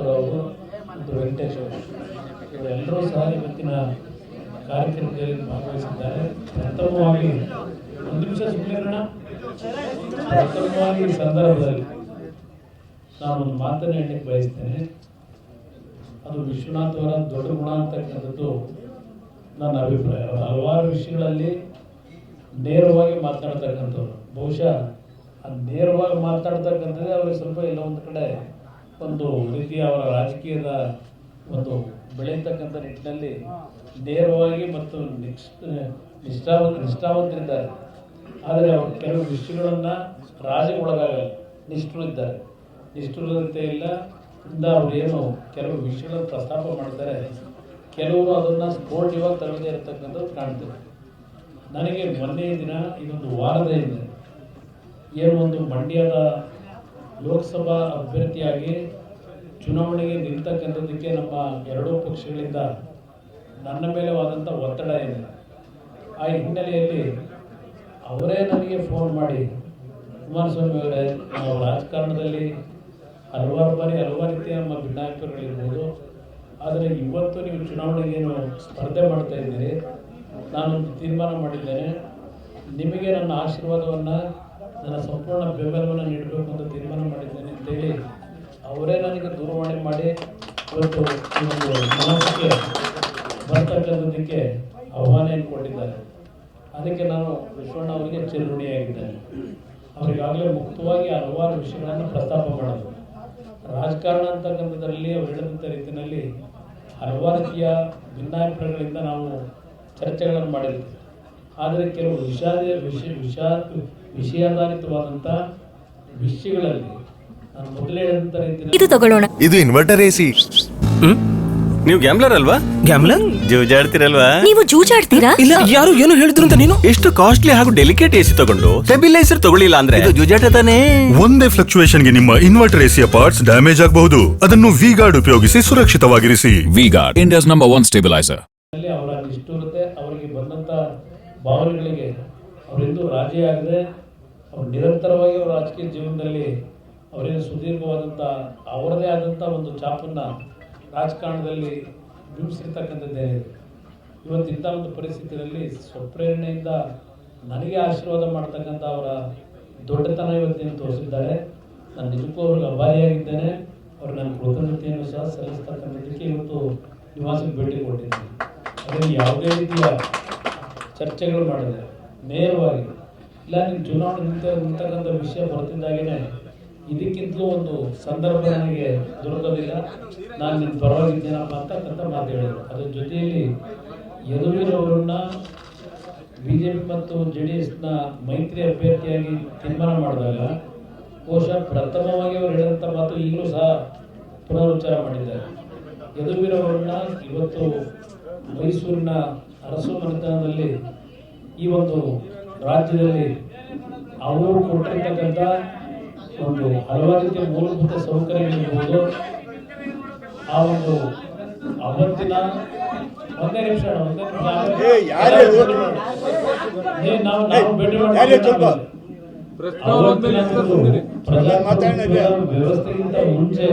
ಅವರು ಮತ್ತು ವೆಂಕಟೇಶ್ ಅವರು. ಇವರೆಲ್ಲರೂ ಸಹ ಇವತ್ತಿನ ಕಾರ್ಯಕ್ರಮದಲ್ಲಿ ಭಾಗವಹಿಸಿದ್ದಾರೆ. ಪ್ರಥಮವಾಗಿ ಒಂದು ನಿಮಿಷ ಸುಮ್ಮನೆ ಪ್ರಥಮವಾಗಿ ಸಂದರ್ಭದಲ್ಲಿ ನಾನೊಂದು ಮಾತನ್ನು ಹೇಳಲಿಕ್ಕೆ ಬಯಸ್ತೇನೆ. ಅದು ವಿಶ್ವನಾಥ್ ಅವರ ದೊಡ್ಡ ಗುಣ ಅಂತಕ್ಕಂಥದ್ದು ನನ್ನ ಅಭಿಪ್ರಾಯ. ಅವರು ಹಲವಾರು ವಿಷಯಗಳಲ್ಲಿ ನೇರವಾಗಿ ಮಾತನಾಡ್ತಕ್ಕಂಥವ್ರು ಬಹುಶಃ ಆ ನೇರವಾಗಿ ಮಾತಾಡ್ತಕ್ಕಂಥದ್ದೇ ಅವ್ರಿಗೆ ಸ್ವಲ್ಪ ಎಲ್ಲ ಒಂದು ಕಡೆ ಒಂದು ರೀತಿಯ ಅವರ ರಾಜಕೀಯದ ಒಂದು ಬೆಳೆಯತಕ್ಕಂಥ ನಿಟ್ಟಿನಲ್ಲಿ ನೇರವಾಗಿ ಮತ್ತು ನಿಷ್ಠ ನಿಷ್ಠಾವ ನಿಷ್ಠಾವಂತರಿದ್ದಾರೆ. ಆದರೆ ಅವರು ಕೆಲವು ವಿಷಯಗಳನ್ನು ರಾಜಿ ಒಳಗಾಗಲ್ಲ ನಿಷ್ಠರು ಇದ್ದಾರೆ. ನಿಷ್ಠುರತೆ ಇಲ್ಲ, ಇಂದ ಏನು ಕೆಲವು ವಿಷಯಗಳನ್ನು ಪ್ರಸ್ತಾಪ ಮಾಡ್ತಾರೆ ಕೆಲವರು ಅದನ್ನು ಸ್ಫೋಟವಾಗಿ ತಗೊಳ್ಳದೇ ಇರತಕ್ಕಂಥದ್ದು ಕಾಣ್ತದೆ. ನನಗೆ ಮೊನ್ನೆ ದಿನ ಇದೊಂದು ವಾರದ ಹಿಂದೆ, ಏನು ಒಂದು ಮಂಡ್ಯದ ಲೋಕಸಭಾ ಅಭ್ಯರ್ಥಿಯಾಗಿ ಚುನಾವಣೆಗೆ ನಿಂತಕ್ಕಂಥದ್ದಕ್ಕೆ ನಮ್ಮ ಎರಡೂ ಪಕ್ಷಗಳಿಂದ ನನ್ನ ಮೇಲೆ ಆದಂಥ ಒತ್ತಡ ಏನಿಲ್ಲ. ಆ ಹಿನ್ನೆಲೆಯಲ್ಲಿ ಅವರೇ ನನಗೆ ಫೋನ್ ಮಾಡಿ, ಕುಮಾರಸ್ವಾಮಿ ಅವರೇ, ನಾವು ರಾಜಕಾರಣದಲ್ಲಿ ಹಲವಾರು ಬಾರಿ ಹಲವಾರು ರೀತಿಯ ನಮ್ಮ ಭಿನ್ನಾಭಿಪ್ರಾಯಗಳಿರ್ಬೋದು. ಆದರೆ ಇವತ್ತು ನೀವು ಚುನಾವಣೆಗೆ ಏನು ಸ್ಪರ್ಧೆ ಮಾಡ್ತಾ ಇದ್ದೀರಿ? ನಾನೊಂದು ತೀರ್ಮಾನ ಮಾಡಿದ್ದೇನೆ. ನಿಮಗೆ ನನ್ನ ಆಶೀರ್ವಾದವನ್ನು, ನನ್ನ ಸಂಪೂರ್ಣ ಬೆಂಬಲವನ್ನು ನೀಡಬೇಕು ಅಂತ ತೀರ್ಮಾನ ಅವರೇ ನನಗೆ ದೂರವಾಣಿ ಮಾಡಿ ಇವತ್ತು ಒಂದು ಮನಸ್ಸಿಗೆ ಬರ್ತಕ್ಕಂಥದ್ದಕ್ಕೆ ಆಹ್ವಾನ ಕೊಟ್ಟಿದ್ದಾರೆ ಅದಕ್ಕೆ ನಾನು ವಿಶ್ವಣ್ಣ ಅವರಿಗೆ ಚಿರಋಣಿಯಾಗಿದ್ದೇನೆ. ಅವರಿಗಾಗಲೇ ಮುಕ್ತವಾಗಿ ಹಲವಾರು ವಿಷಯಗಳನ್ನು ಪ್ರಸ್ತಾಪ ಮಾಡೋದು ರಾಜಕಾರಣ ಅಂತಕ್ಕಂಥದ್ರಲ್ಲಿ ಅವ್ರು ಹೇಳಿದಂಥ ರೀತಿಯಲ್ಲಿ ಹಲವಾರು ರೀತಿಯ ಭಿನ್ನಾಭಿಪ್ರಾಯಗಳಿಂದ ನಾವು ಚರ್ಚೆಗಳನ್ನು ಮಾಡಿರ್ತೀವಿ ಆದರೆ ಕೆಲವು ವಿಷಾದ ವಿಷಯ ವಿಷಾ ವಿಷಯಾಧಾರಿತವಾದಂಥ ವಿಷಯಗಳಲ್ಲಿ ಇದು ತಗೊಳ್ಳೋಣ. ಇದು ಇನ್ವರ್ಟರ್ ಎಸಿ ನೀವು ಗ್ಯಾಮ್ಲರ್ ಅಲ್ವಾ? ಗ್ಯಾಮ್ಲರ್ ಜೂಜಾಡ್ತಿರಲ್ವಾ? ನೀವು ಜೂಜಾಡ್ತೀರಾ? ಇಲ್ಲ ಯಾರು ಏನು ಹೇಳಿದ್ರು ಅಂತ ನೀನು? ಎಷ್ಟು ಕಾಸ್ಟ್ಲಿ ಹಾಗೂ ಡೆಲಿಕೇಟ್ ಎಸಿ ತಗೊಂಡು ಸ್ಟೆಬಿಲೈಸರ್ ತಗೊಳ್ಳಿಲ್ಲ ಅಂದ್ರೆ? ಇದು ಜೂಜಾಟ ತಾನೇ. ಒಂದೇ ಫ್ಲಕ್ಚುಯೇಷನ್ಗೆ ನಿಮ್ಮ ಇನ್ವರ್ಟರ್ ಎಸಿಯ ಪಾರ್ಟ್ಸ್ ಡ್ಯಾಮೇಜ್ ಆಗಬಹುದು. ಅದನ್ನು ವಿ ಗಾರ್ಡ್ ಉಪಯೋಗಿಸಿ ಸುರಕ್ಷಿತವಾಗಿರಿಸಿ. V Guard India's number 1 stabiliser ಅಲ್ಲಿ ಅವರ ನಿಷ್ಠುರತೆ ಅವರಿಗೆ ಬಂದಂತ ಭಾವನೆಗಳಿಗೆ ಅವರೆಂದು ರಾಜಿ ಆಗದೆ ಅವರು ನಿರಂತರವಾಗಿ ಅವರ ರಾಜಕೀಯ ಜೀವನದಲ್ಲಿ ಅವರೇನು ಸುದೀರ್ಘವಾದಂಥ ಅವರದೇ ಆದಂಥ ಒಂದು ಛಾಪನ್ನು ರಾಜಕಾರಣದಲ್ಲಿ ಜುಂಬಿಸಿರ್ತಕ್ಕಂಥದ್ದೇ ಇವತ್ತು ಇಂಥ ಒಂದು ಪರಿಸ್ಥಿತಿಯಲ್ಲಿ ಸ್ವಪ್ರೇರಣೆಯಿಂದ ನನಗೆ ಆಶೀರ್ವಾದ ಮಾಡ್ತಕ್ಕಂಥ ಅವರ ದೊಡ್ಡತನ ಇವತ್ತೇನು ತೋರಿಸಿದ್ದಾರೆ ನಾನು ನಿಜಕ್ಕೂ ಅವ್ರಿಗೆ ಅಭಾರಿಯಾಗಿದ್ದೇನೆ ಅವ್ರು ನನ್ನ ಕೃತಜ್ಞತೆಯನ್ನು ಸಹ ಸಲ್ಲಿಸ್ತಕ್ಕಂಥದ್ದಕ್ಕೆ ಇವತ್ತು ನಿವಾಸಕ್ಕೆ ಭೇಟಿ ಕೊಟ್ಟಿದ್ದೀನಿ. ಅದರಲ್ಲಿ ಯಾವುದೇ ರೀತಿಯ ಚರ್ಚೆಗಳು ಮಾಡಿದೆ ನೇರವಾಗಿ ಇಲ್ಲ ನಿಮ್ಮ ಚುನಾವಣೆ ನಿಂತ ನಿಂತಕ್ಕಂಥ ವಿಷಯ ಬರ್ತಿದ್ದಾಗೇನೆ ಇದಕ್ಕಿಂತಲೂ ಒಂದು ಸಂದರ್ಭ ನನಗೆ ದೊರಕೋದಿಲ್ಲ ನಾನು ನಿನ್ನ ಪರವಾಗಿದ್ದೇನಪ್ಪ ಅಂತಕ್ಕಂಥ ಮಾತು ಹೇಳಿದರು. ಅದ್ರ ಜೊತೆಯಲ್ಲಿ ಯದುವೀರವರನ್ನ ಬಿ ಜೆ ಪಿ ಮತ್ತು ಜೆ ಡಿ ಎಸ್ನ ಮೈತ್ರಿ ಅಭ್ಯರ್ಥಿಯಾಗಿ ತೀರ್ಮಾನ ಮಾಡಿದಾಗ ಬಹುಶಃ ಪ್ರಥಮವಾಗಿ ಅವರು ಹೇಳಿದಂಥ ಮಾತು ಈಗಲೂ ಸಹ ಪುನರುಚ್ಚಾರ ಮಾಡಿದ್ದಾರೆ. ಯದುವೀರವರನ್ನ ಇವತ್ತು ಮೈಸೂರಿನ ಅರಸು ಮನೆತನದಲ್ಲಿ ಈ ಒಂದು ರಾಜ್ಯದಲ್ಲಿ ಅವರು ಕೊಟ್ಟಿರ್ತಕ್ಕಂಥ ಒಂದು ಹಲವಾರು ರೀತಿಯ ಮೂಲಭೂತ ಸೌಕರ್ಯಗಳಿರ್ಬೋದು. ಆ ಒಂದು ಅವತ್ತಿನ ಒಂದೇ ನಿಮಿಷ ನಾವು ನಾವು ಭೇಟಿ ಮಾಡಿ ವ್ಯವಸ್ಥೆಗಿಂತ ಮುಂಚೆ